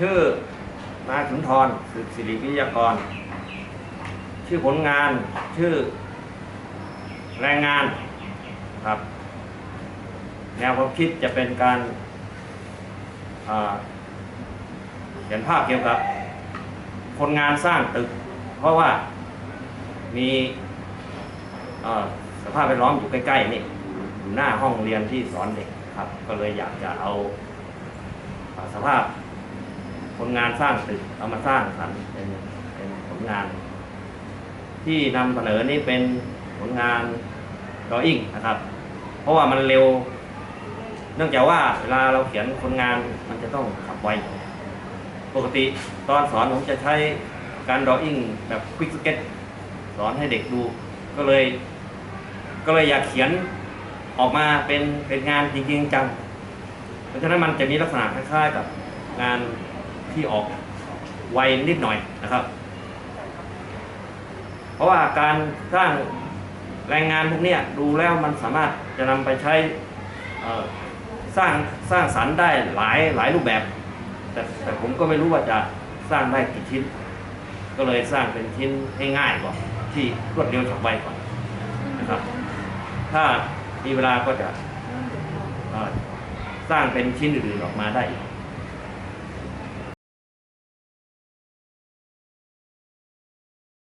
ชื่อนายสุนทรสืบสิริวิทยากร ชื่อผลงานชื่อแรงงานครับ แนวความคิดจะเป็นการอ่าเขียนภาพเกี่ยวกับ คนงานสร้างตึก เพราะว่ามีสภาพแวดล้อมอยู่ใกล้ ๆ นี่อยู่หน้าห้องเรียนที่สอนเด็กครับ ก็เลยอยากจะเอาสภาพ คนงานสร้างตึกเอามาสร้างสรรค์เป็นเป็นผลงาน ที่นำเสนอนี่เป็นผลงานดออิ่งนะครับ เพราะว่ามันเร็ว เนื่องจากว่าเวลาเราเขียนคนงานมันจะต้องขับไวปกติตอนสอนผมจะใช้การดออิ่งแบบควิกสเก็ตสอนให้เด็กดู ก็เลย ก็เลยอยากเขียนออกมาเป็นเป็นงานจริงๆจัง เพราะฉะนั้นมันจะมีลักษณะคล้ายๆกับงาน ที่ออกไวนิดหน่อยนะครับ เพราะว่าการสร้างแรงงานพวกนี้ดูแล้วมันสามารถจะนำไปใช้สร้างสร้างสรรค์ได้หลายหลายรูปแบบ แต่แต่ผมก็ไม่รู้ว่าจะสร้างได้กี่ชิ้น ก็เลยสร้างเป็นชิ้นให้ง่ายก่อนที่รวดเร็วฉับไวก่อนนะครับ ถ้ามีเวลาก็จะสร้างเป็นชิ้นอื่นๆออกมาได้อีก